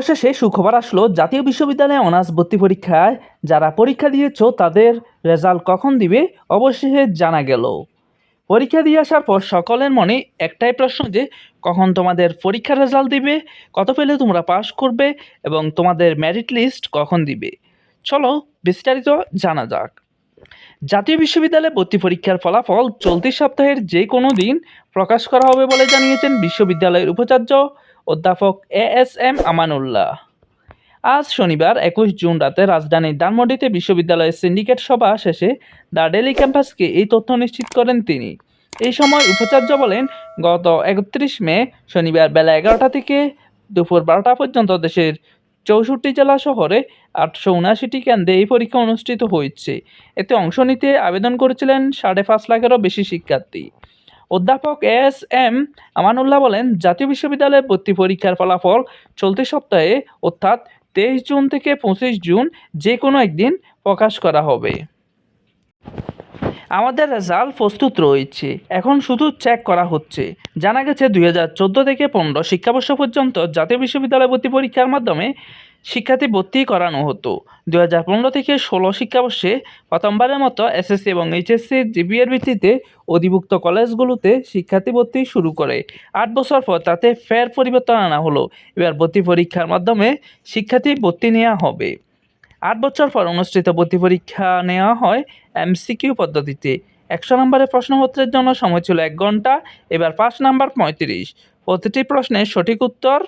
অবশেষে সুখবর আসলো, জাতীয় বিশ্ববিদ্যালয়ে অনার্স ভর্তি পরীক্ষায় যারা পরীক্ষা দিয়েছ তাদের রেজাল্ট কখন দিবে অবশেষে জানা গেল। পরীক্ষা দিয়ে আসার পর সকলের মনে একটাই প্রশ্ন যে, কখন তোমাদের পরীক্ষার রেজাল্ট দিবে, কত পেলে তোমরা পাস করবে এবং তোমাদের মেরিট লিস্ট কখন দিবে। চলো বিস্তারিত জানা যাক। জাতীয় বিশ্ববিদ্যালয়ে ভর্তি পরীক্ষার ফলাফল চলতি সপ্তাহের যে কোনো দিন প্রকাশ করা হবে বলে জানিয়েছেন বিশ্ববিদ্যালয়ের উপাচার্য অধ্যাপক এ এস এম আমানুল্লাহ। আজ শনিবার একুশ জুন রাতে রাজধানীর ধানমন্ডিতে বিশ্ববিদ্যালয়ের সিন্ডিকেট সভা শেষে দ্য ডেলি ক্যাম্পাসকে এই তথ্য নিশ্চিত করেন তিনি। এই সময় উপাচার্য বলেন, গত একত্রিশ মে শনিবার বেলা এগারোটা থেকে দুপুর বারোটা পর্যন্ত দেশের চৌষট্টি জেলা শহরে আটশো উনআশিটি কেন্দ্রে এই পরীক্ষা অনুষ্ঠিত হয়েছে। এতে অংশ নিতে আবেদন করেছিলেন সাড়ে পাঁচ লাখেরও বেশি শিক্ষার্থী। অধ্যাপক এস এম আমানুল্লাহ বলেন, জাতীয় বিশ্ববিদ্যালয়ের ভর্তি পরীক্ষার ফলাফল চলতি সপ্তাহে, অর্থাৎ তেইশ জুন থেকে পঁচিশ জুন যে কোনো একদিন প্রকাশ করা হবে। আমাদের রেজাল্ট প্রস্তুত রয়েছে। এখন শুধু চেক করা হচ্ছে। জানা গেছে দুই হাজার চোদ্দ থেকে পনেরো শিক্ষাবর্ষ পর্যন্ত জাতীয় বিশ্ববিদ্যালয় ভর্তি পরীক্ষার মাধ্যমে শিক্ষার্থী ভর্তি করানো হতো। দু হাজার পনেরো থেকে ষোলো শিক্ষাবর্ষে প্রথমবারের মতো এসএসসি এবং এইচএসসি জিবিএর ভিত্তিতে অধিভুক্ত কলেজগুলোতে শিক্ষার্থী ভর্তি শুরু করে। আট বছর পর তাতে ফের পরিবর্তন আনা হলো। এবার ভর্তি পরীক্ষার মাধ্যমে শিক্ষার্থী ভর্তি নেওয়া হবে। আট বছর পর অনুষ্ঠিত ভর্তি পরীক্ষা নেওয়া হয় এমসিকিউ পদ্ধতিতে। একশো নম্বরের প্রশ্নপত্রের জন্য সময় ছিল এক ঘণ্টা, এবার পাঁচ নাম্বার পঁয়ত্রিশ। প্রতিটি প্রশ্নের সঠিক উত্তর